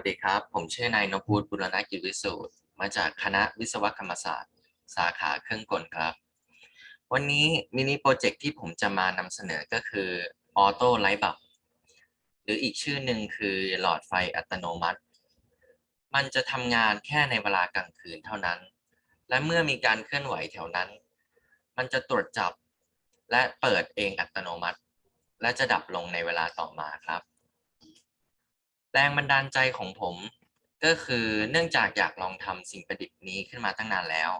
วัสดีครับ ผมชื่อนายนพูดบุรณกิจวิสูตรมาจากคณะวิศวกรรมศาสตร์ สาขาเครื่องกลครับ วันนี้มินิโปรเจกต์ที่ผมจะมานำเสนอก็คือออโต้ไลท์บับหรืออีกชื่อหนึ่งคือหลอดไฟอัตโนมัติ มันจะทำงานแค่ในเวลากลางคืนเท่านั้น และเมื่อมีการเคลื่อนไหวแถวนั้น มันจะตรวจจับและเปิดเองอัตโนมัติ และจะดับลงในเวลาต่อมาครับ แรงบันดาลใจของผม ก็คือเนื่องจากอยากลองทำสิ่งประดิษฐ์นี้ขึ้นมาตั้งนานแล้ว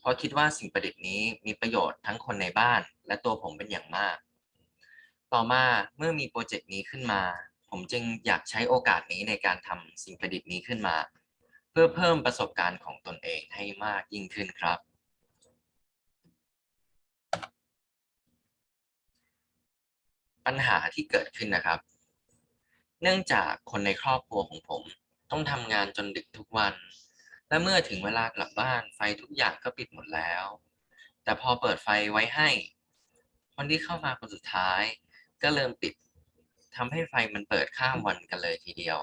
เพราะคิดว่าสิ่งประดิษฐ์นี้มีประโยชน์ทั้งคนในบ้าน และตัวผมเป็นอย่างมาก ต่อมาเมื่อมีโปรเจกต์นี้ขึ้นมา ผมจึงอยากใช้โอกาสนี้ในการทำสิ่งประดิษฐ์นี้ขึ้นมา เพื่อเพิ่มประสบการณ์ของตนเองให้มากยิ่งขึ้นครับปัญหาที่เกิดขึ้นนะครับ เนื่องจากคนในครอบครัวของผมต้องทำงานจนดึกทุกวัน และเมื่อถึงเวลากลับบ้านไฟทุกอย่างก็ปิดหมดแล้ว แต่พอเปิดไฟไว้ให้ คนที่เข้ามาคนสุดท้าย ก็เริ่มปิดทำให้ไฟมันเปิดข้ามวันกันเลยทีเดียว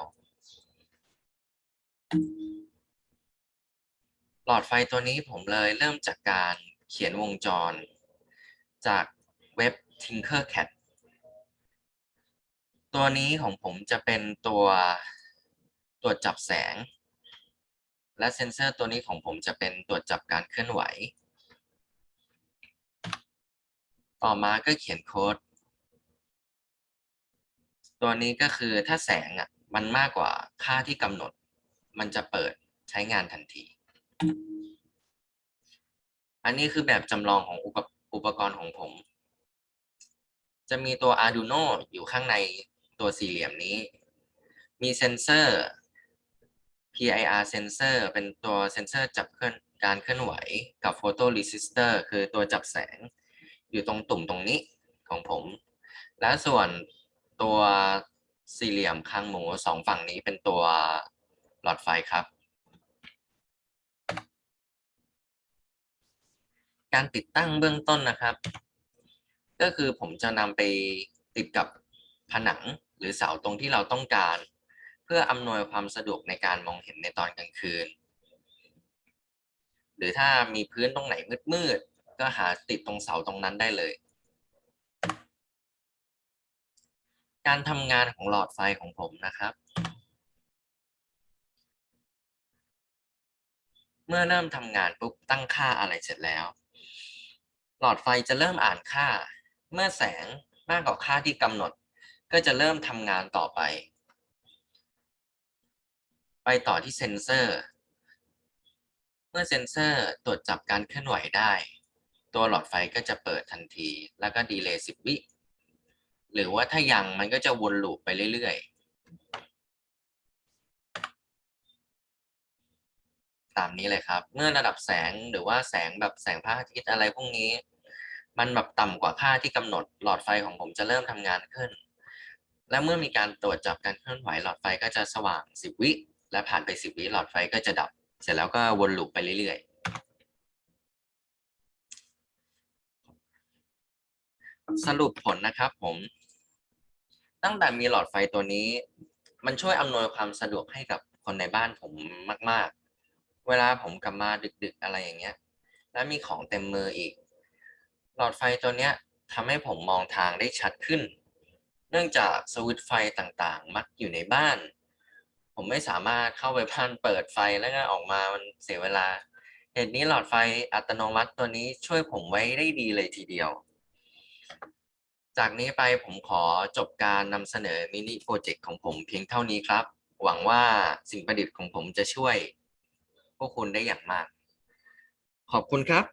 หลอดไฟตัวนี้ผมเลยเริ่มจากการเขียนวงจร จากเว็บ Tinkercad ตัวนี้ของผมจะเป็นตัวตรวจจับแสง และเซนเซอร์ตัวนี้ของผมจะเป็นตรวจจับการเคลื่อนไหว ต่อมาก็เขียนโค้ด ตัวนี้ก็คือถ้าแสงอะมันมากกว่าค่าที่กำหนด มันจะเปิดใช้งานทันที อันนี้คือแบบจำลองของอุปอปกรณ์ของผม จะมีตัว Arduino อยู่ข้างใน ตัวสี่เหลี่ยมนี้ มีเซนเซอร์ PIR เซนเซอร์เป็นตัวเซนเซอร์จับเคลื่อนการเคลื่อนไหวกับ Photo Resistor คือตัวจับแสงอยู่ตรงตุ่มตรงนี้ของผม และส่วนตัวสี่เหลี่ยมคางหมูสองฝั่งนี้เป็นตัวหลอดไฟครับ การติดตั้งเบื้องต้นนะครับ ก็คือผมจะนำไปติดกับผนัง หรือเสาตรงที่เราต้องการ เพื่ออำนวยความสะดวกในการมองเห็นในตอนกลางคืน หรือถ้ามีพื้นตรงไหนมืดๆก็หาติดตรงเสาตรงนั้นได้เลย การทำงานของหลอดไฟของผมนะครับ เมื่อเริ่มทำงานปุ๊บตั้งค่าอะไรเสร็จแล้ว หลอดไฟจะเริ่มอ่านค่า เมื่อแสงมากกว่าค่าที่กำหนด ก็จะเริ่มทำงานต่อไป ไปต่อที่เซนเซอร์ เมื่อเซนเซอร์ตรวจจับการเคลื่อนไหวได้ ตัวหลอดไฟก็จะเปิดทันที แล้วก็ดีเลย์สิบวิ หรือว่าถ้ายังมันก็จะวนลูปไปเรื่อยๆ ตามนี้เลยครับ เมื่อระดับแสงหรือว่าแสงแบบแสงพระอาทิตย์อะไรพวกนี้ มันแบบต่ำกว่าค่าที่กำหนดหลอดไฟของผมจะเริ่มทำงานขึ้น และเมื่อมีการตรวจจับการเคลื่อนไหวหลอดไฟก็จะสว่าง 10 วิ และผ่านไป 10 วิหลอดไฟก็จะดับ เสร็จแล้วก็วนลูปไปเรื่อยๆ สรุปผลนะครับผม ตั้งแต่มีหลอดไฟตัวนี้ มันช่วยอำนวยความสะดวกให้กับคนในบ้านผมมาก ๆ เวลาผมกลับมาดึกๆ อะไรอย่างเงี้ย แล้วมีของเต็มมืออีก หลอดไฟตัวเนี้ยทำให้ผมมองทางได้ชัดขึ้น เนื่องจากสวิตไฟต่างๆ มักอยู่ในบ้าน ผมไม่สามารถเข้าไปพันเปิดไฟแล้วก็ออกมามันเสียเวลา เหตุนี้หลอดไฟอัตโนมัติตัวนี้ช่วยผมไว้ได้ดีเลยทีเดียว จากนี้ไปผมขอจบการนำเสนอมินิโปรเจกต์ของผมเพียงเท่านี้ครับ หวังว่าสิ่งประดิษฐ์ของผมจะช่วยพวกคุณได้อย่างมาก ขอบคุณครับ